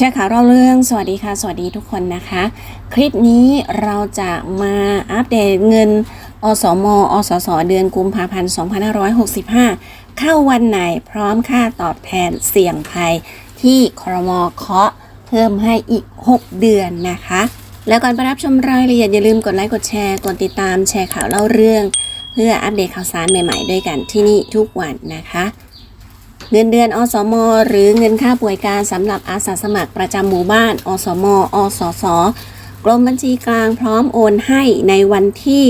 แชร์ข่าวเราเรื่อง สวัสดีค่ะ สวัสดีทุกคนนะคะ คลิปนี้เราจะมาอัปเดตเงิน อสม อสส เดือนกุมภาพันธ์ 2565 เข้าวันไหนพร้อมค่าตอบแทนเสี่ยงภัย ที่ครมเคาะเพิ่มให้อีก 6 เดือนนะคะ แล้วก่อนไปรับชมรายละเอียดอย่าลืมกดไลค์ กดแชร์ กดติดตามแชร์ข่าวเล่าเรื่อง เพื่ออัปเดตข่าวสารใหม่ ๆ ด้วยกันที่นี่ทุกวันนะคะ เงินเดือนอสม หรือเงินค่าป่วยการสำหรับอาสาสมัครประจำหมู่บ้านอสม อสสกรมบัญชีกลางพร้อมโอนให้ในวันที่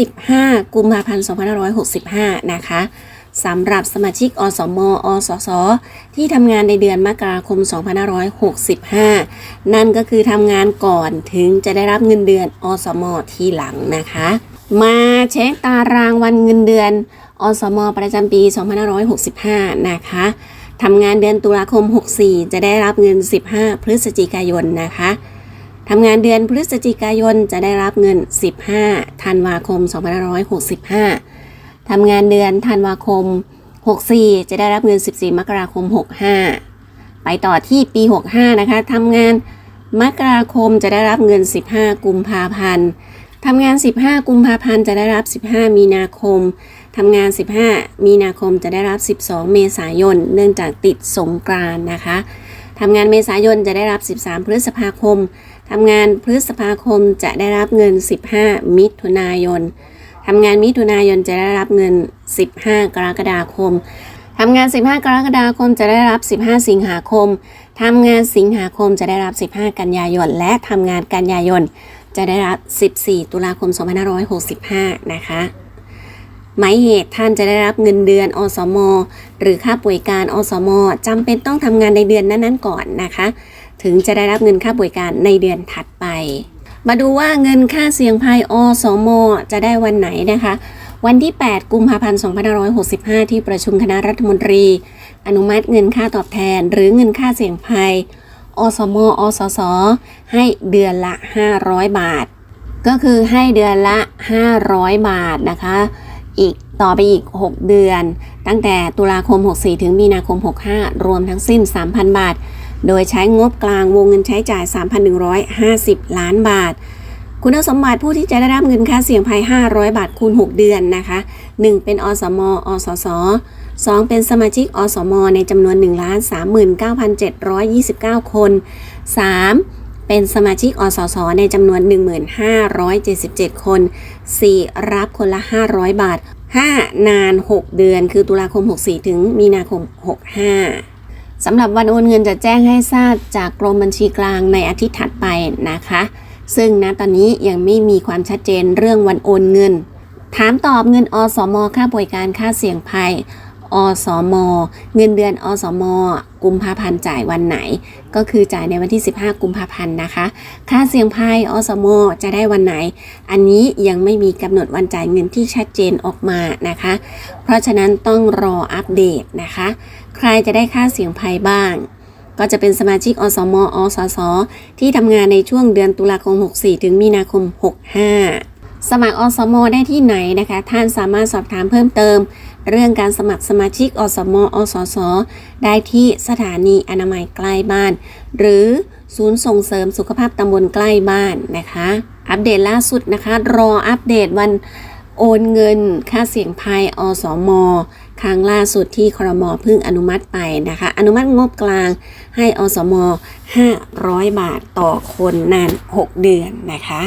15 กุมภาพันธ์ 2565 นะคะสำหรับสมาชิกอสม อสส ที่ทำงานในเดือนมกราคม 2565 นั่นก็คือทำงานก่อนถึงจะได้รับเงินเดือนอสม ทีหลังนะคะ มาเช็คตารางวันเงินเดือน อสม ประจำปี 2565 นะคะ ทำงานเดือนตุลาคม 64 จะได้รับเงิน 15 พฤศจิกายนนะคะ ทำงานเดือนพฤศจิกายนจะได้รับเงิน 15 ธันวาคม 2565 ทำงานเดือนธันวาคม 64 จะได้รับเงิน 14 มกราคม 65 ไปต่อที่ปี 65 นะคะ ทำงานมกราคมจะได้รับเงิน 15 กุมภาพันธ์ ทำงาน 15 กุมภาพันธ์จะได้รับ 15 มีนาคม ทำงาน 15 มีนาคมจะได้รับ 12 เมษายน เนื่องจากติดสงกรานนะคะ ทำงานเมษายนจะได้รับ 13 พฤษภาคม ทำงานพฤษภาคมจะได้รับเงิน 15 มิถุนายน ทำงานมิถุนายนจะได้รับเงิน 15 กรกฎาคมทำงาน 15 กรกฎาคมจะได้รับ 15 สิงหาคม ทำงานสิงหาคมจะได้รับ 15 กันยายน และทำงานกันยายน จะได้รับ 14 ตุลาคม 2565 นะคะ หมายเหตุท่านจะได้รับเงินเดือนอสม หรือค่าป่วยการอสมจำเป็นต้องทำงานในเดือนนั้นๆก่อนนะคะ ถึงจะได้รับเงินค่าป่วยการในเดือนถัดไป มาดูว่าเงินค่าเสี่ยงภัยอสม จะได้วันไหนนะคะ วันที่ 8 กุมภาพันธ์ 2565 ที่ประชุมคณะรัฐมนตรี อนุมัติเงินค่าตอบแทน หรือเงินค่าเสี่ยงภัย อสมอสส ให้เดือนละ 500 บาท ก็คือให้เดือนละ 500 บาทนะคะ อีกต่อไปอีก 6 เดือน ตั้งแต่ตุลาคม 64 ถึงมีนาคม 65 รวมทั้งสิ้น 3,000 บาท โดยใช้งบกลางวงเงินใช้จ่าย 3,150 ล้านบาท คุณสมบัติผู้ที่จะได้รับเงินค่าเสี่ยงภัย 500 บาทคูณ 6 เดือนนะคะ 1 เป็นอสมอสส 2 เป็นสมาชิกอสม ในจำนวน 1 39,729 คน 3. เป็นสมาชิกอสส ในจำนวน1577 คน 4. รับคนละ 500 บาท 5. นาน 6 เดือน คือตุลาคม 64 ถึงมีนาคม 65สำหรับวันโอนเงินจะแจ้งให้ทราบจากกรมบัญชีกลางในอาทิตย์ถัดไปนะคะ ซึ่งณตอนนี้ยังไม่มีความชัดเจนเรื่องวันโอนเงิน ถามตอบเงินอสม ค่าป่วยการค่าเสี่ยงภัย อสม เงินเดือนอสม กุมภาพันธ์จ่ายวันไหน ก็คือจ่ายในวันที่ 15 กุมภาพันธ์นะคะ ค่าเสี่ยงภัยอสม จะได้วันไหน อันนี้ยังไม่มีกำหนดวันจ่ายเงินที่ชัดเจนออกมานะคะ เพราะฉะนั้นต้องรออัปเดตนะคะ ใครจะได้ค่าเสี่ยงภัยบ้าง ก็จะเป็นสมาชิกอสม อสส ที่ทำงานในช่วงเดือนตุลาคม 64 ถึงมีนาคม 65 สมัครอสมอได้ที่ไหนนะคะ ท่านสามารถสอบถามเพิ่มเติม เรื่องการสมัครสมาชิกอสมอสสได้ที่สถานีอนามัยใกล้บ้าน หรือศูนย์ส่งเสริมสุขภาพตำบลใกล้บ้านนะคะ อัปเดตล่าสุดนะคะ รออัปเดตวันโอนเงินค่าเสี่ยงภัยอสมครั้งล่าสุดที่ครมเพิ่งอนุมัติไปนะคะ อนุมัติงบกลางให้อสม 500 บาทต่อคนนาน 6 เดือนนะคะ